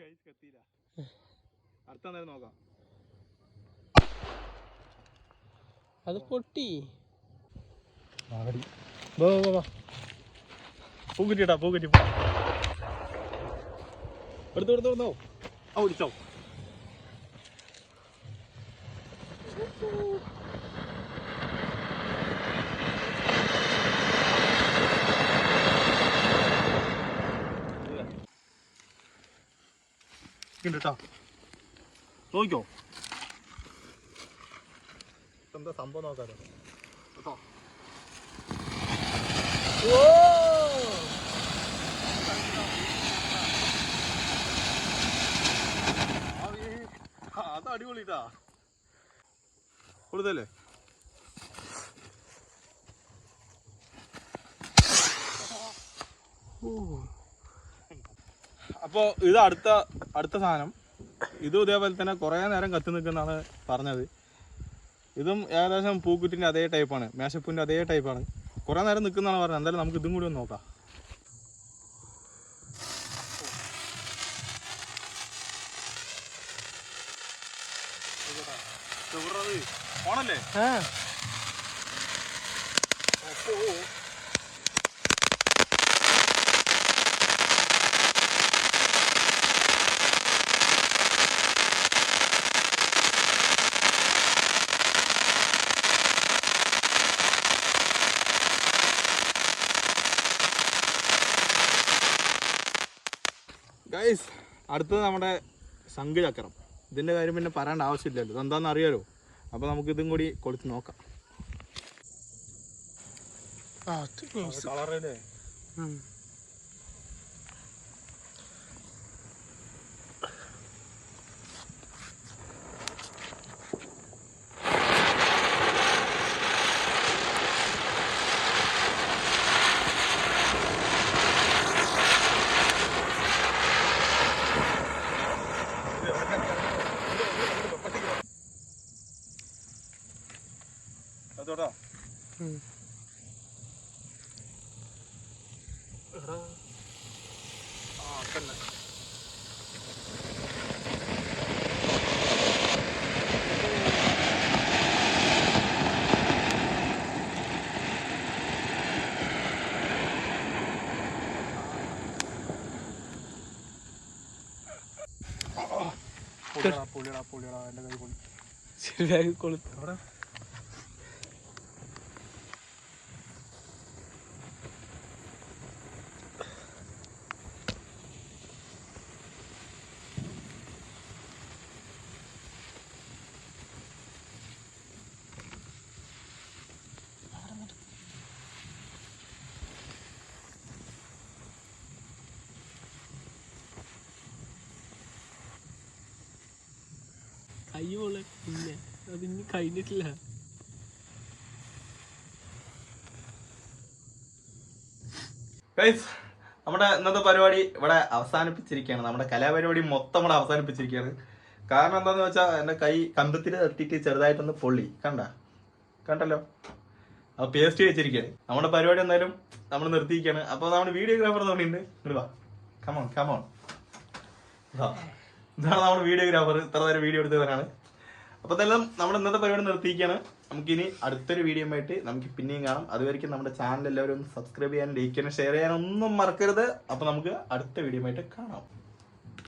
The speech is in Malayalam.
ഗൈസ് കത്തിയില്ല അടുത്ത നേരം നോക്കാം അത് പൊട്ടി. പൂക്കുറ്റിട്ടാ പൂക്കുറ്റി എടുത്തു എടുത്തു എടുത്തോ. ആ വിളിച്ചോ കേട്ടോ നോക്കിക്കോ. എന്താ സംഭവം നോക്കാലോ കേട്ടോ. അത് അടിപൊളിട്ടാ കൊടുത്തല്ലേ? അപ്പോ ഇത് അടുത്ത അടുത്ത സാധനം. ഇതും ഇതേപോലെ തന്നെ കുറേ നേരം കത്തി നിൽക്കുന്നതാണ് പറഞ്ഞത്. ഇതും ഏകദേശം പൂക്കുറ്റിന്റെ അതേ ടൈപ്പാണ് മേശപ്പൂവിന്റെ അതേ ടൈപ്പാണ് കുറേ നേരം നിൽക്കുന്നതാണ് പറഞ്ഞത്. എന്തായാലും നമുക്ക് ഇതും കൂടി ഒന്ന് നോക്കാം. ഓണല്ലേ ആ ഗൈസ് അടുത്തത് നമ്മുടെ ശംഖുചക്രം ഇതിന്റെ കാര്യം പിന്നെ പറയേണ്ട ആവശ്യമില്ലല്ലോ. ഇതെന്താണെന്ന് അറിയാലോ? അപ്പോൾ നമുക്ക് ഇതും കൂടി കൊടുത്ത് നോക്കാം. ആ. കളറല്ലേ ഉം. അതോടാ ഉം. ആ തന്നെ പൊളിയടാ പുള്ളിടാ എന്റെ എന്റെ കൈ പൊളി. ശരിയായി കൊളുത്തു. കൈ പോലെ പിന്നെ അത് ഇനി കഴിഞ്ഞിട്ടില്ല നമ്മുടെ ഇന്നത്തെ പരിപാടി ഇവിടെ അവസാനിപ്പിച്ചിരിക്കുകയാണ്. നമ്മുടെ കലാപരിപാടി മൊത്തം ഇവിടെ അവസാനിപ്പിച്ചിരിക്കുകയാണ്. കാരണം എന്താന്ന് വെച്ചാൽ എന്റെ കൈ കമ്പത്തിൽ തട്ടിയിട്ട് ചെറുതായിട്ടൊന്ന് പൊള്ളി. കണ്ട? കണ്ടല്ലോ? അപ്പോൾ പേസ്റ്റ് വെച്ചിരിക്കുകയാണ്. നമ്മുടെ പരിപാടി എന്തായാലും നമ്മൾ നിർത്തിയിരിക്കുകയാണ്. അപ്പോൾ നമ്മുടെ വീഡിയോഗ്രാഫർ തോന്നിയിട്ടുണ്ട് വാ. കമോൺ കമോൺ ഇതാണ് നമ്മുടെ വീഡിയോഗ്രാഫർ ഇത്ര നേരം വീഡിയോ എടുത്തവരാണ് അപ്പോൾ തന്നെ നമ്മുടെ ഇന്നത്തെ പരിപാടി നിർത്തിയിരിക്കുകയാണ്. നമുക്കിനി അടുത്തൊരു വീഡിയോ ആയിട്ട് നമുക്ക് പിന്നെയും കാണാം. അതുവരെയ്ക്കും നമ്മുടെ ചാനൽ എല്ലാവരും സബ്സ്ക്രൈബ് ചെയ്യാനും ലൈക്ക് ചെയ്യാനും ഷെയർ ചെയ്യാനും ഒന്നും മറക്കരുത്. അപ്പോൾ നമുക്ക് അടുത്ത വീഡിയോ ആയിട്ട് കാണാം.